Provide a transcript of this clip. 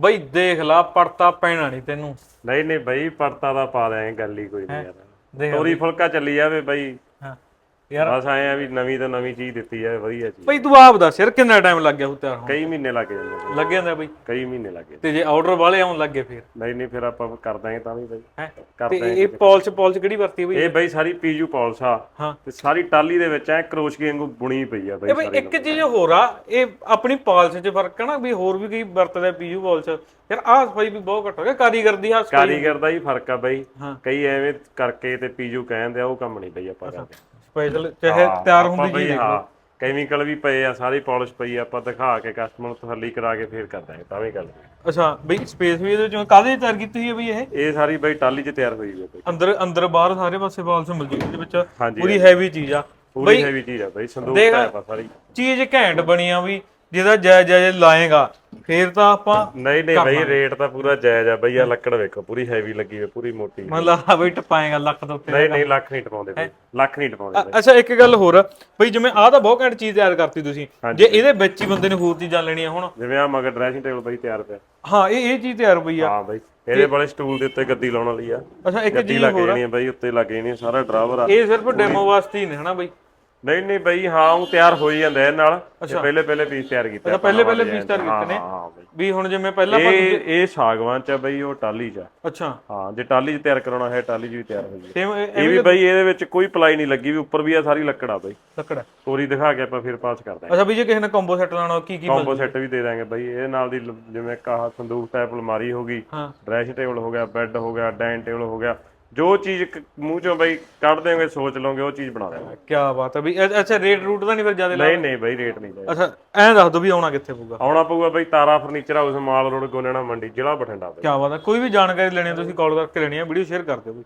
ਬਈ ਦੇਖ ਲਾ ਪੜਤਾ ਪੈਣਾ ਨਹੀਂ ਤੈਨੂੰ। ਨਹੀਂ ਨਹੀਂ ਬਈ ਪਰਤਾ ਦਾ ਪਾ ਦਿਆਂਗੇ ਗੱਲ ਹੀ ਕੋਈ ਨਹੀਂ ਯਾਰ। ਤੋਰੀ ਫੁਲਕਾ ਚੱਲੀ ਜਾਵੇ ਬਈ। ਯਾਰ ਬਸ ਆਏ ਆ ਵੀ ਨਵੀਂ ਤੋਂ ਨਵੀਂ ਚੀਜ਼ ਦਿੱਤੀ ਜਾਵੇ ਵਧੀਆ ਚੀਜ਼। ਬਈ ਤੂੰ ਆਪ ਦੱਸ ਯਾਰ ਕਿੰਨਾ ਟਾਈਮ ਲੱਗ ਗਿਆ ਤਿਆਰ ਹੋਣ ਕਈ ਮਹੀਨੇ ਲੱਗ ਜਾਂਦੇ ਲੱਗ ਜਾਂਦਾ ਬਈ। ਕਈ ਮਹੀਨੇ ਲੱਗ ਜਾਂਦੇ ਤੇ ਜੇ ਆਰਡਰ ਵਾਲੇ ਆਉਣ ਲੱਗੇ ਫਿਰ? ਨਹੀਂ ਨਹੀਂ ਫਿਰ ਆਪਾਂ ਕਰ ਦਾਂਗੇ ਤਾਂ ਵੀ ਬਈ। ਹੈ? ਤੇ ਇਹ ਪਾਲਿਸ਼ ਪਾਲਿਸ਼ ਕਿਹੜੀ ਵਰਤੀ ਬਈ? ਇਹ ਬਈ ਸਾਰੀ ਪੀਜੂ ਪੌਲਸ ਆ। ਹਾਂ। ਤੇ ਸਾਰੀ ਟਾਲੀ ਦੇ ਵਿੱਚ ਐ ਕਰੋਸ਼ਕੀ ਵਾਂਗੂ ਬੁਣੀ ਪਈ ਆ ਬਈ ਇਹ ਬਈ ਇੱਕ ਚੀਜ਼ ਹੋਰ ਆ ਇਹ ਆਪਣੀ ਪਾਲਿਸ਼ 'ਚ ਫ਼ਰਕ ਹੈ ਨਾ ਵੀ ਹੋਰ ਵੀ ਕਈ ਵਰਤਦੇ ਪੀਯੂ ਪਾਲਿਸ਼ ਯਾਰ ਆਹ ਸਫ਼ਾਈ ਵੀ ਬਹੁਤ ਘੱਟ ਹੋ ਗਿਆ ਕਾਰੀਗਰ ਦੀ ਆਹ ਸਫ਼ਾਈ। ਕਾਰੀਗਰ ਦਾ ਹੀ ਫ਼ਰਕ ਆ ਬਈ। ਹਾਂ। ਕਈ ਐਵੇਂ ਕਰਕੇ ਤੇ ਪੀਜੂ ਕਹਿੰਦੇ ਆ ਉਹ ਕੰਮ ਨਹੀਂ ਬਈ ਆਪਾਂ ਕਰਦੇ। ਸਪੈਸ਼ਲ ਚਾਹੇ ਤਿਆਰ ਆਪਾਂ ਹੁੰਦੀ ਬਈ ਚੀਜ਼ ਹਾਂ ਕੈਮੀਕਲ ਵੀ ਪਏ ਆ ਸਾਰੀ ਪਾਲਿਸ਼ ਪਈ ਆ ਆਪਾਂ ਦਿਖਾ ਕੇ ਕਸਟਮਰ ਨੂੰ ਤਸੱਲੀ ਕਰਾ ਕੇ ਫੇਰ ਕਰ ਦਾਂਗੇ ਤਾਂ ਵੀ ਗੱਲ ਅੱਛਾ ਬਈ ਸਪੇਸ ਵੀ ਇਹਦੇ ਵਿੱਚੋਂ ਕਾਹਦੇ 'ਚ ਤਿਆਰ ਕੀਤੀ ਹੋਈ ਹੈ ਬਈ ਇਹ? ਇਹ ਸਾਰੀ ਬਈ ਟਾਲੀ 'ਚ ਤਿਆਰ ਹੋਈ ਹੋਈ ਬਈ। ਅੰਦਰ ਅੰਦਰ ਬਾਹਰ ਸਾਰੇ ਪਾਸੇ ਪਾਲਿਸ਼ ਮਿਲ ਜੂਗੀ ਇਹਦੇ ਵਿੱਚ ਹਾਂਜੀ, ਪੂਰੀ ਹੈਵੀ ਚੀਜ਼ ਆ। ਪੂਰੀ ਹੈਵੀ ਚੀਜ਼ ਆ ਬਈ ਸੰਦੂਕ ਦੇਖ- ਟਾਈਪ ਆ ਸਾਰੀ। ਚੀਜ਼ ਘੈਂਟ ਬਣੀ ਆ ਵੀ ਜਿਹਦਾ ਜੈ ਜੈ ਲਾਏਗਾ। ਫੇਰ ਤਾਂ ਆਪਾਂ ਨਹੀਂ ਨਹੀਂ ਬਈ ਰੇਟ ਤਾਂ ਪੂਰਾ ਜਾਇਜ਼ ਆ ਬਈ ਆ ਲੱਕੜ ਵੇਖੋ ਪੂਰੀ ਹੈਵੀ ਲੱਗੀ ਹੋਈ ਪੂਰੀ ਮੋਟੀ ਮਤਲਬ ਆ ਬਈ ਟਪਾਏਗਾ ਲੱਖ ਤੋਂ ਉੱਤੇ ਨਹੀਂ ਨਹੀਂ ਲੱਖ ਨਹੀਂ ਟਪਾਉਂਦੇ ਬਈ ਲੱਖ ਨਹੀਂ ਟਪਾਉਂਦੇ ਬਈ। ਅੱਛਾ ਇੱਕ ਗੱਲ ਹੋਰ ਬਈ ਜਿਵੇਂ ਆਹ ਤਾਂ ਬਹੁਤ ਘੈਂਟ ਚੀਜ਼ ਤਿਆਰ ਕਰਤੀ ਤੁਸੀਂ। ਜੇ ਇਹਦੇ ਵਿੱਚ ਹੀ ਬੰਦੇ ਨੇ ਹੋਰ ਚੀਜ਼ਾਂ ਲੈਣੀਆਂ ਹੁਣ। ਜਿਵੇਂ ਆ ਮਗਰ ਡਰੈਸਿੰਗ ਟੇਬਲ ਬਈ ਤਿਆਰ ਪਿਆ। ਹਾਂ ਇਹ ਇਹ ਚੀਜ਼ ਤਿਆਰ ਹੋਈ ਆ। ਹਾਂ ਬਈ ਇਹਦੇ ਵਾਲੇ ਸਟੂਲ ਦੇ ਉੱਤੇ ਗੱਦੀ ਲਾਉਣ ਵਾਲੀ ਆ। ਅੱਛਾ ਇੱਕ ਚੀਜ਼ ਹੋਰ ਆ। ਬਈ ਉੱਤੇ ਲੱਗ ਜਾਣੀ ਸਾਰਾ ਡਰਾਈਵਰ ਆ। ਇਹ ਸਿਰਫ ਡੈਮੋ ਵਾਸਤੇ ਹੀ ਨੇ ਹਨਾ ਬਈ? ਨਹੀਂ ਨਹੀਂ ਬਈ ਹਾਂ ਉਹ ਤਿਆਰ ਹੋ ਹੀ ਜਾਂਦਾ ਇਹ ਨਾਲ। ਇਹ ਪਹਿਲੇ ਪਹਿਲੇ ਪੀਸ ਤਿਆਰ ਕੀਤੇ ਅੱਛਾ ਪਹਿਲੇ ਪਹਿਲੇ ਪੀਸ ਤਿਆਰ ਕੀਤੇ ਨੇ। ਵੀ ਹੁਣ ਜਿਵੇਂ ਪਹਿਲਾਂ ਇਹ ਇਹ ਸਾਗਵਾਨ ਚ ਬਈ ਉਹ ਟਾਲੀ ਚ। ਅੱਛਾ। ਹਾਂ ਜੇ ਟਾਲੀ ਚ ਤਿਆਰ ਕਰਾਉਣਾ ਹੈ ਟਾਲੀ ਚ ਵੀ ਤਿਆਰ ਹੋ ਸੇਮ ਇਹ ਵੀ ਬਈ ਇਹਦੇ ਵਿੱਚ ਕੋਈ ਪਲਾਈ ਨਹੀਂ ਲੱਗੀ ਵੀ ਉੱਪਰ ਵੀ ਆ ਸਾਰੀ ਲੱਕੜ ਆ ਬਈ। ਲੱਕੜ। ਤੋਰੀ ਦਿਖਾ ਕੇ ਆਪਾਂ ਫਿਰ ਪਾਸ ਕਰ ਦਾਂਗੇ ਅੱਛਾ ਵੀ ਜੇ ਕਿਸੇ ਨੇ ਕੰਬੋ ਸੈੱਟ ਲਾਣਾ ਕੀ ਕੀ ਕੰਬੋ ਸੈੱਟ ਵੀ ਦੇ ਦਾਂਗੇ ਬਈ। ਇਹਦੇ ਨਾਲ ਦੀ ਜਿਵੇਂ ਕਾਹ ਸੰਦੂਕ ਟਾਈਪ ਅਲਮਾਰੀ ਹੋ ਗਈ ਹਾਂ। ਡਰੈਸਿੰਗ ਟੇਬਲ ਹੋ ਗਿਆ ਬੈੱਡ ਹੋ ਗਿਆ ਡਾਈਨਿੰਗ ਟੇਬਲ ਹੋ ਗਿਆ। ਜੋ ਚੀਜ਼ ਕ- ਮੂੰਹ ਚੋਂ ਬਈ ਕੱਢ ਦੇਵਾਂਗੇ ਸੋਚ ਲਓਗੇ ਉਹ ਚੀਜ਼ ਬਣਾ ਦੇਵਾਂਗੇ। ਕੀ ਬਾਤ ਹੈ ਇਹ- ਅੱਛਾ ਰੇਟ ਰੂਟ ਦਾ ਨਹੀਂ ਫਿਰ ਜ਼ਿਆਦਾ ਨਹੀਂ ਨਹੀਂ ਬਈ ਰੇਟ ਨਹੀਂ ਜਾਏਗਾ ਅੱਛਾ ਐਂ ਦੱਸ ਦੋ ਵੀ ਆਉਣਾ ਕਿੱਥੇ ਪਊਗਾ? ਆਉਣਾ ਪਊਗਾ ਬਈ Tara furniture house mall road Goniana Mandi ਜ਼ਿਲ੍ਹਾ ਬਠਿੰਡਾ ਬਈ। ਕੀ ਬਾਤ ਹੈ ਕੋਈ ਵੀ ਜਾਣਕਾਰੀ ਲੈਣੀ ਹੈ ਤੁਸੀਂ ਕਾਲ ਕਰਕੇ ਲੈਣੀ ਹੈ ਵੀਡੀਓ ਸ਼ੇਅਰ ਕਰ ਦਿਓ ਬਈ।